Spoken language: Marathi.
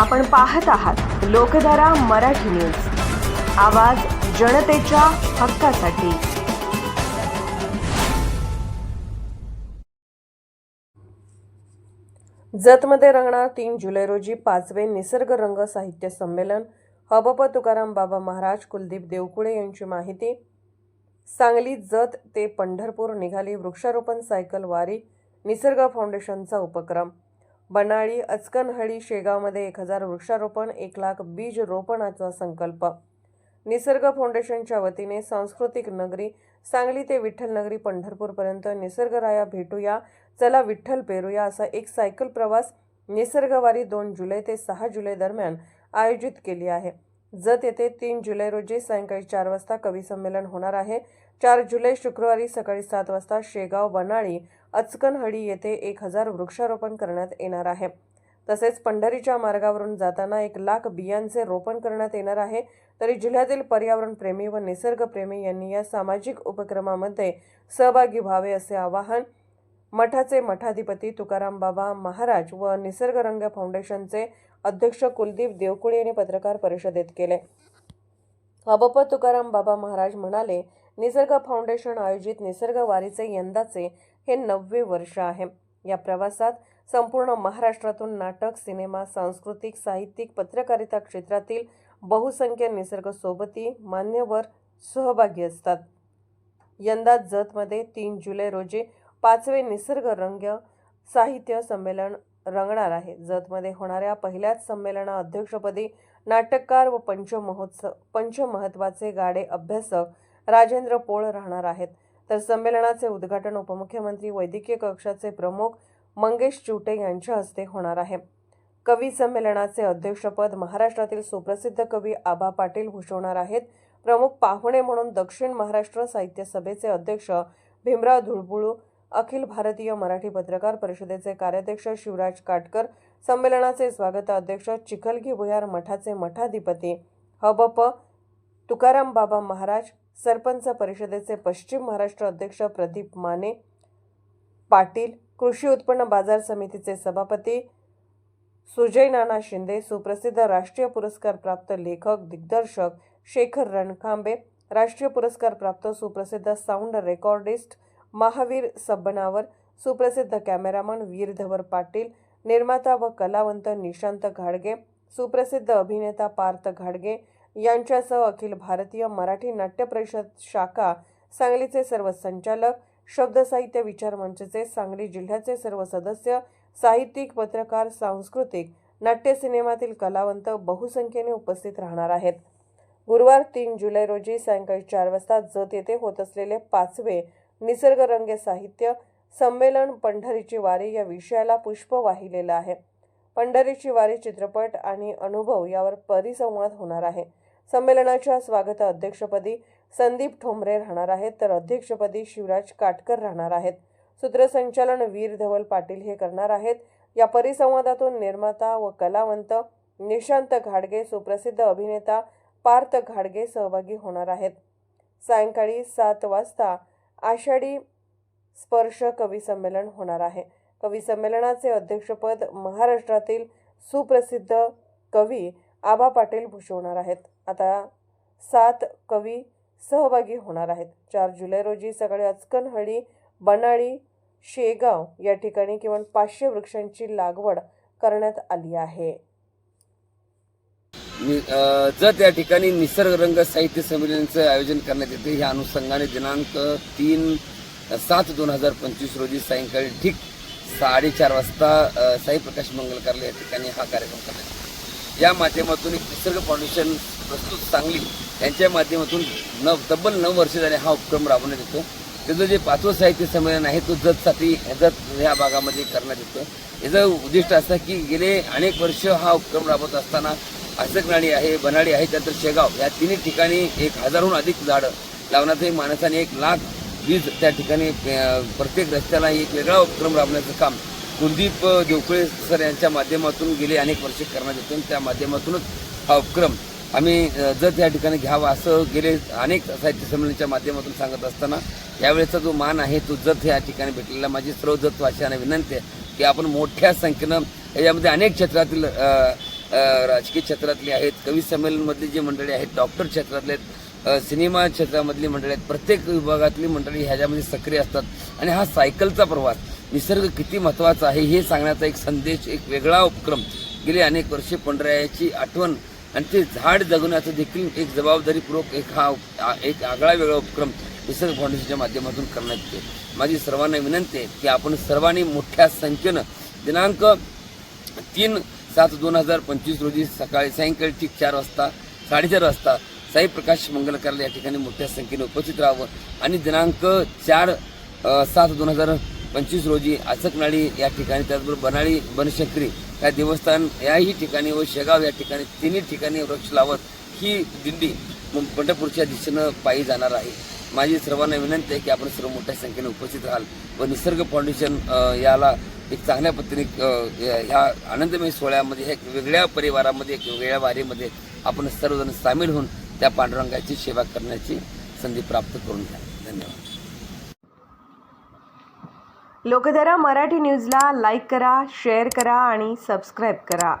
आपण पाहत आहात लोकधारा मराठी न्यूज. आवाज जनतेच्या हक्कासाठी. जतमध्ये रंगणार तीन जुलै रोजी पाचवे निसर्ग रंग साहित्य संमेलन. हबप तुकाराम बाबा महाराज कुलदीप देवकुळे यांची माहिती. सांगली जत ते पंढरपूर निघाली वृक्षारोपण सायकल वारी. निसर्ग फाउंडेशनचा उपक्रम. बनाळी अचकनहळी शेगावमध्ये एक हजार वृक्षारोपण एक लाख बीज रोपणाचा संकल्प. निसर्ग फाउंडेशनच्या वतीने सांस्कृतिक नगरी सांगली ते विठ्ठल नगरी पंढरपूरपर्यंत निसर्गराया भेटूया चला विठ्ठल पेरूया असा एक सायकल प्रवास निसर्गवारी दोन जुलै ते सहा जुलै दरम्यान आयोजित केली आहे. जत येथे तीन जुलै रोजी सायंकाळी चार वाजता कवी संमेलन होणार आहे. चार जुलै शुक्रवारी सकाळी सात वाजता शेगाव बनाळी अचकनहळी येथे एक हजार वृक्षारोपण करण्यात येणार आहे. तसेच पंढरीच्या मार्गावरून जाताना एक लाख बियांचे रोपण करण्यात येणार आहे. तरी जिल्ह्यातील पर्यावरण प्रेमी व निसर्गप्रेमी यांनी या सामाजिक उपक्रमामध्ये सहभागी व्हावे असे आवाहन मठाचे मठाधिपती तुकाराम बाबा महाराज व निसर्गरंग फाउंडेशनचे अध्यक्ष कुलदीप देवकुळे यांनी पत्रकार परिषदेत केले. अबप तुकाराम बाबा महाराज म्हणाले निसर्ग फाउंडेशन आयोजित निसर्ग वारीचे यंदाचे हे नववे वर्ष आहे. या प्रवासात संपूर्ण महाराष्ट्रातून नाटक सिनेमा सांस्कृतिक साहित्यिक पत्रकारिता क्षेत्रातील बहुसंख्य निसर्गसोबती मान्यवर सहभागी असतात. यंदा जतमध्ये तीन जुलै रोजी पाचवे निसर्ग रंग साहित्य संमेलन रंगणार आहे. जतमध्ये होणाऱ्या पहिल्याच संमेलना अध्यक्षपदी नाटककार व पंचमहोत्सव पंचमहत्वाचे गाडे अभ्यासक राजेंद्र पोळ राहणार आहेत. तर संमेलनाचे उद्घाटन उपमुख्यमंत्री वैद्यकीय कक्षाचे प्रमुख मंगेश चिवटे यांच्या हस्ते होणार आहे. कवी संमेलनाचे अध्यक्षपद महाराष्ट्रातील सुप्रसिद्ध कवी आबा पाटील भूषवणार आहेत. प्रमुख पाहुणे म्हणून दक्षिण महाराष्ट्र साहित्य सभेचे अध्यक्ष भीमराव धुळबुळू अखिल भारतीय मराठी पत्रकार परिषदेचे कार्याध्यक्ष शिवराज काटकर संमेलनाचे स्वागताध्यक्ष चिखलगी भुयार मठाचे मठाधिपती हबप तुकाराम बाबा महाराज सरपंच परिषदेचे पश्चिम महाराष्ट्र अध्यक्ष प्रदीप माने पाटील कृषी उत्पन्न बाजार समितीचे सभापती सुजय नाना शिंदे सुप्रसिद्ध राष्ट्रीय पुरस्कार प्राप्त लेखक दिग्दर्शक शेखर रणखांबे राष्ट्रीय पुरस्कार प्राप्त सुप्रसिद्ध साऊंड रेकॉर्डिस्ट महावीर सब्बनावर सुप्रसिद्ध कॅमेरामन वीरधवर पाटील निर्माता व कलावंत निशांत घाडगे सुप्रसिद्ध अभिनेता पार्थ घाडगे यांच्यासह अखिल भारतीय मराठी नाट्य परिषद शाखा सांगलीचे सर्व संचालक शब्दसाहित्य विचार मंचचे सांगली जिल्ह्याचे सर्व सदस्य साहित्यिक पत्रकार सांस्कृतिक नाट्य सिनेमातील कलावंत बहुसंख्येने उपस्थित राहणार आहेत. गुरुवार तीन जुलै रोजी सायंकाळी चार वाजता जत येथे होत असलेले पाचवे निसर्गरंगे साहित्य संमेलन पंढरीची वारी या विषयाला पुष्प वाहिलेलं आहे. पंढरीची वारी चित्रपट आणि अनुभव यावर परिसंवाद होणार आहे. संमेलनाच्या स्वागत अध्यक्षपदी संदीप ठोंबरे राहणार आहेत तर अध्यक्षपदी शिवराज काटकर राहणार आहेत. सूत्रसंचालन वीर धवल पाटील हे करणार आहेत. या परिसंवादातून निर्माता व कलावंत निशांत घाडगे सुप्रसिद्ध अभिनेता पार्थ घाडगे सहभागी होणार आहेत. सायंकाळी सात वाजता आषाढी स्पर्श कवी संमेलन होणार आहे. कवी संमेलनाचे अध्यक्षपद महाराष्ट्रातील सुप्रसिद्ध कवी आबा पाटील भूषवणार आहेत. आता सात कवी सहभागी होणार आहेत. चार जुलै रोजी सकाळी अचकनहळी बनाळी शेगाव या ठिकाणी किमान पाचशे वृक्षांची लागवड करण्यात आली आहे. जर त्या जत या ठिकाणी निसर्गरंग साहित्य संमेलनाचं आयोजन करण्यात येते. या अनुषंगाने दिनांक तीन सात दोन हजार पंचवीस रोजी सायंकाळी ठीक साडेचार वाजता साईप्रकाश साई प्रकाश या ठिकाणी हा कार्यक्रम करण्यात या माध्यमातून एक निसर्ग फाउंडेशन प्रस्तुत सांगली यांच्या माध्यमातून नव तब्बल नऊ वर्ष झाले हा उपक्रम राबवण्यात येतो. त्याचं जे पाचवं साहित्य संमेलन आहे तो जतसाठी जत ह्या भागामध्ये करण्यात येतो. याचं उद्दिष्ट असं की गेले अनेक वर्ष हा उपक्रम राबवत असताना आसकनाडी आहे बनाडी आहे त्यानंतर शेगाव या तिन्ही ठिकाणी एक हजारहून अधिक झाडं लावण्याचं माणसाने एक लाख वीज त्या ठिकाणी प्रत्येक रस्त्याला एक वेगळा उपक्रम राबवण्याचं काम कुलदीप देवकुळे सर यांच्या माध्यमातून गेले अनेक वर्षे करण्यात येतो. आणि त्या माध्यमातूनच हा उपक्रम आम्ही जर जत ठिकाणी घ्यावा असं गेले अनेक साहित्य संमेलनाच्या माध्यमातून सांगत असताना यावेळेचा जो मान आहे तो जत या ठिकाणी भेटलेला. माझी सर्व जत विनंती आहे की आपण मोठ्या संख्येनं याच्यामध्ये अनेक क्षेत्रातील राजकीय क्षेत्रातली आहेत कवी संमेलनमधली जी मंडळी आहेत डॉक्टर क्षेत्रातले आहेत सिनेमा क्षेत्रामधली मंडळी आहेत. प्रत्येक विभागातली मंडळी ह्याच्यामध्ये सक्रिय असतात. आणि हा सायकलचा प्रवास निसर्ग किती महत्त्वाचा आहे हे सांगण्याचा एक संदेश एक वेगळा उपक्रम गेली अनेक वर्षे पंढऱ्याची आठवण आणि ते झाड जगवण्याचं देखील एक जबाबदारीपूर्वक एक हा एक आगळा वेगळा उपक्रम निसर्ग फाउंडेशनच्या माध्यमातून करण्यात येते. माझी सर्वांना विनंती आहे की आपण सर्वांनी मोठ्या संख्येनं दिनांक तीन सात दोन हजार पंचवीस रोजी सकाळी सायंकाळी ठीक चार वाजता साडेचार वाजता साई प्रकाश मंगल या ठिकाणी मोठ्या संख्येने उपस्थित राहावं. आणि दिनांक चार सात दोन हजार पंचवीस रोजी आचकनाळी या ठिकाणी त्याचबरोबर बनाळी बनशंकरी या देवस्थान याही ठिकाणी व शेगाव या ठिकाणी तिन्ही ठिकाणी वृक्ष लावत ही दिंडी पंढरपूरच्या दिशेनं पायी जाणार आहे. माझी सर्वांना विनंती आहे की आपण सर्व मोठ्या संख्येने उपस्थित राहाल व निसर्ग फाउंडेशन याला एक चांगल्या पद्धतीने ह्या आनंदमय सोहळ्यामध्ये ह्या एक वेगळ्या परिवारामध्ये एक वेगळ्या वारीमध्ये आपण सर्वजण सामील होऊन त्या पांडुरंगाची सेवा करण्याची संधी प्राप्त करून घ्या. धन्यवाद. लोकधारा मराठी न्यूजला लाईक करा शेअर करा आणि सबस्क्राईब करा.